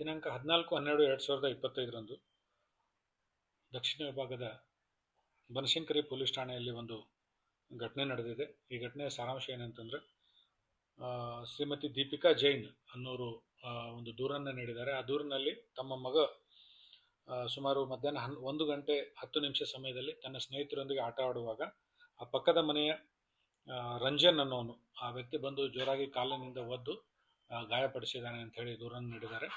ದಿನಾಂಕ ಹದಿನಾಲ್ಕು, ಹನ್ನೆರಡು, ಎರಡು ಸಾವಿರದ ಇಪ್ಪತ್ತೈದರಂದು ದಕ್ಷಿಣ ವಿಭಾಗದ ಬನಶಂಕರಿ ಪೊಲೀಸ್ ಠಾಣೆಯಲ್ಲಿ ಒಂದು ಘಟನೆ ನಡೆದಿದೆ. ಈ ಘಟನೆಯ ಸಾರಾಂಶ ಏನಂತಂದರೆ ಶ್ರೀಮತಿ ದೀಪಿಕಾ ಜೈನ್ ಅನ್ನೋರು ಒಂದು ದೂರನ್ನು ನೀಡಿದ್ದಾರೆ. ಆ ದೂರಿನಲ್ಲಿ ತಮ್ಮ ಮಗ ಸುಮಾರು ಮಧ್ಯಾಹ್ನ ಹನ್, ಒಂದು ಗಂಟೆ ಹತ್ತು ನಿಮಿಷ ಸಮಯದಲ್ಲಿ ತನ್ನ ಸ್ನೇಹಿತರೊಂದಿಗೆ ಆಟ ಆಡುವಾಗ ಆ ಪಕ್ಕದ ಮನೆಯ ರಂಜನ್ ಅನ್ನೋನು ಆ ವ್ಯಕ್ತಿ ಬಂದು ಜೋರಾಗಿ ಕಾಲಿನಿಂದ ಒದ್ದು ಗಾಯಪಡಿಸಿದ್ದಾನೆ ಅಂತ ಹೇಳಿ ದೂರನ್ನು ನೀಡಿದ್ದಾರೆ.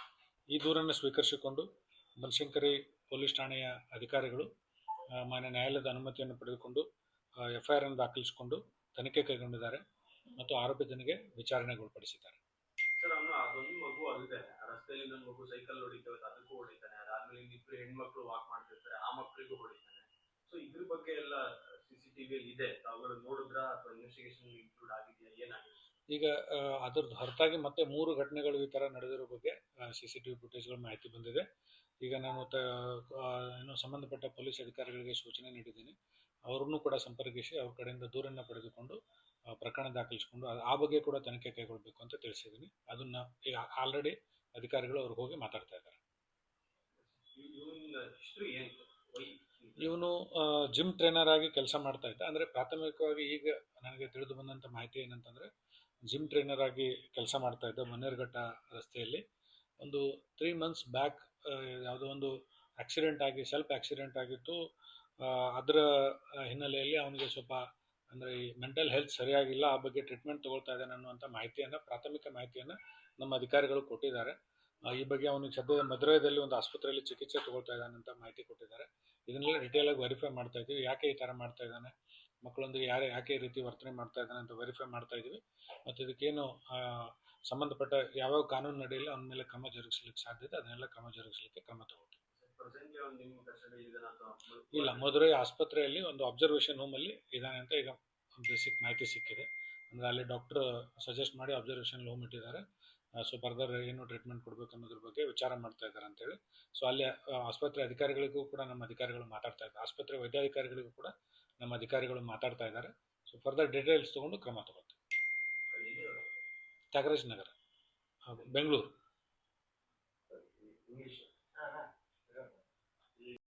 ಈ ದೂರನ್ನು ಸ್ವೀಕರಿಸಿಕೊಂಡು ಬನಶಂಕರಿ ಪೊಲೀಸ್ ಠಾಣೆಯ ಅಧಿಕಾರಿಗಳು ಮಾನ್ಯ ನ್ಯಾಯಾಲಯದ ಅನುಮತಿಯನ್ನು ಪಡೆದುಕೊಂಡು ಎಫ್ ಐ ಆರ್ ಅನ್ನು ದಾಖಲಿಸಿಕೊಂಡು ತನಿಖೆ ಕೈಗೊಂಡಿದ್ದಾರೆ ಮತ್ತು ಆರೋಪಿತನಿಗೆ ವಿಚಾರಣೆಗೊಳಪಡಿಸಿದ್ದಾರೆ. ಬಗ್ಗೆ ಎಲ್ಲ, ಸಿ ಸಿ ಟಿವಿಯಲ್ಲಿ ಇದೆ. ತಾವುಗಳು ನೋಡಿದ್ರಾ ಅಥವಾ ಇನ್ವೆಸ್ಟಿಗೇಷನ್ ಇನ್ಕ್ಲೂಡ್ ಆಗಿದೆಯಾ? ಏನಾಗಿದೆ? ಈಗ ಅದ್ರದ್ದು ಹೊರತಾಗಿ ಮತ್ತೆ ಮೂರು ಘಟನೆಗಳು ಈ ಥರ ನಡೆದಿರೋ ಬಗ್ಗೆ ಸಿ ಸಿ ಟಿ ವಿ ಫುಟೇಜ್ಗಳ ಮಾಹಿತಿ ಬಂದಿದೆ. ಈಗ ನಾನು ತ ಏನು ಸಂಬಂಧಪಟ್ಟ ಪೊಲೀಸ್ ಅಧಿಕಾರಿಗಳಿಗೆ ಸೂಚನೆ ನೀಡಿದ್ದೀನಿ. ಅವರನ್ನು ಕೂಡ ಸಂಪರ್ಕಿಸಿ, ಅವ್ರ ಕಡೆಯಿಂದ ದೂರನ್ನು ಪಡೆದುಕೊಂಡು ಪ್ರಕರಣ ದಾಖಲಿಸಿಕೊಂಡು ಆ- ಬಗ್ಗೆ ಕೂಡ ತನಿಖೆ ಕೈಗೊಳ್ಳಬೇಕು ಅಂತ ತಿಳಿಸಿದ್ದೀನಿ. ಅದನ್ನ ಈಗ ಆಲ್ರೆಡಿ ಅಧಿಕಾರಿಗಳು ಅವ್ರಿಗೆ ಹೋಗಿ ಮಾತಾಡ್ತಾ ಇದ್ದಾರೆ. ಇವನ ಜಿಮ್ ಟ್ರೈನರ್ ಆಗಿ ಕೆಲಸ ಮಾಡ್ತಾ ಇದ್ದ. ಅಂದರೆ ಪ್ರಾಥಮಿಕವಾಗಿ ಈಗ ನನಗೆ ತಿಳಿದು ಬಂದಂಥ ಮಾಹಿತಿ ಏನಂತಂದರೆ ಜಿಮ್ ಟ್ರೈನರ್ ಆಗಿ ಕೆಲಸ ಮಾಡ್ತಾ ಇದ್ದ ಮನೇರ್ಘಟ್ಟ ರಸ್ತೆಯಲ್ಲಿ ಒಂದು ತ್ರೀ ಮಂತ್ಸ್ ಬ್ಯಾಕ್ ಯಾವುದೋ ಒಂದು ಆಕ್ಸಿಡೆಂಟ್ ಆಗಿ ಸೆಲ್ಫ್ ಆಕ್ಸಿಡೆಂಟ್ ಆಗಿತ್ತು. ಅದರ ಹಿನ್ನೆಲೆಯಲ್ಲಿ ಅವನಿಗೆ ಸ್ವಲ್ಪ ಅಂದರೆ ಈ ಮೆಂಟಲ್ ಹೆಲ್ತ್ ಸರಿಯಾಗಿಲ್ಲ, ಆ ಬಗ್ಗೆ ಟ್ರೀಟ್ಮೆಂಟ್ ತೊಗೊಳ್ತಾ ಇದ್ದಾನೆ ಅನ್ನುವಂಥ ಮಾಹಿತಿಯನ್ನು, ಪ್ರಾಥಮಿಕ ಮಾಹಿತಿಯನ್ನು ನಮ್ಮ ಅಧಿಕಾರಿಗಳು ಕೊಟ್ಟಿದ್ದಾರೆ. ಈ ಬಗ್ಗೆ ಅವನಿಗೆ ಸದ್ಯದ ಮದುರೈದಲ್ಲಿ ಒಂದು ಆಸ್ಪತ್ರೆಯಲ್ಲಿ ಚಿಕಿತ್ಸೆ ತಗೊಳ್ತಾ ಇದ್ದಾನೆ ಅಂತ ಮಾಹಿತಿ ಕೊಟ್ಟಿದ್ದಾರೆ. ಇದನ್ನೆಲ್ಲ ಡೀಟೇಲಾಗಿ ವೆರಿಫೈ ಮಾಡ್ತಾ ಇದ್ದೀವಿ. ಯಾಕೆ ಈ ಥರ ಮಾಡ್ತಾ ಇದ್ದಾನೆ? ಮಕ್ಕಳೊಂದಿಗೆ ಯಾರು, ಯಾಕೆ ಈ ರೀತಿ ವರ್ತನೆ ಮಾಡ್ತಾ ಇದ್ದಾನೆ ಅಂತ ವೆರಿಫೈ ಮಾಡ್ತಾ ಇದ್ದೀವಿ. ಮತ್ತು ಇದಕ್ಕೇನು ಸಂಬಂಧಪಟ್ಟ ಯಾವ್ಯಾವ ಕಾನೂನು ನಡೆಯಲ್ಲ ಅವನ ಮೇಲೆ ಕ್ರಮ ಜರುಗಿಸ್ಲಿಕ್ಕೆ ಸಾಧ್ಯತೆ ಅದನ್ನೆಲ್ಲ ಕ್ರಮ ಜರುಗಿಸಲಿಕ್ಕೆ ಕ್ರಮ ಅಥವಾ ಇಲ್ಲ ಮಧುರೈ ಆಸ್ಪತ್ರೆಯಲ್ಲಿ ಒಂದು ಅಬ್ಸರ್ವೇಷನ್ ಅಲ್ಲಿ ಇದ್ದಾನೆ ಅಂತ ಈಗ ಬೇಸಿಕ್ ಮಾಹಿತಿ ಸಿಕ್ಕಿದೆ. ಅಂದ್ರೆ ಅಲ್ಲಿ ಡಾಕ್ಟರ್ ಸಜೆಸ್ಟ್ ಮಾಡಿ ಅಬ್ಸರ್ವೇಷನ್ ಹೋಮ್ ಇಟ್ಟಿದ್ದಾರೆ. ಸೊ ಫರ್ದರ್ ಏನು ಟ್ರೀಟ್ಮೆಂಟ್ ಕೊಡಬೇಕು ಅನ್ನೋದ್ರ ಬಗ್ಗೆ ವಿಚಾರ ಮಾಡ್ತಾ ಇದ್ದಾರೆ ಅಂತೇಳಿ ಸೊ ಅಲ್ಲಿ ಆಸ್ಪತ್ರೆ ಅಧಿಕಾರಿಗಳಿಗೂ ಕೂಡ ನಮ್ಮ ಅಧಿಕಾರಿಗಳು ಮಾತಾಡ್ತಾ ಇದ್ದಾರೆ. ಆಸ್ಪತ್ರೆ ವೈದ್ಯಾಧಿಕಾರಿಗಳಿಗೂ ಕೂಡ ನಮ್ಮ ಅಧಿಕಾರಿಗಳು ಮಾತಾಡ್ತಾ ಇದ್ದಾರೆ. ಸೊ ಫರ್ದರ್ ಡೀಟೇಲ್ಸ್ ತೊಗೊಂಡು ಕ್ರಮ ತಗೊಳ್ತೀವಿ. ತ್ಯಾಗರಾಜ್ ನಗರ. ಹೌದು ಬೆಂಗಳೂರು.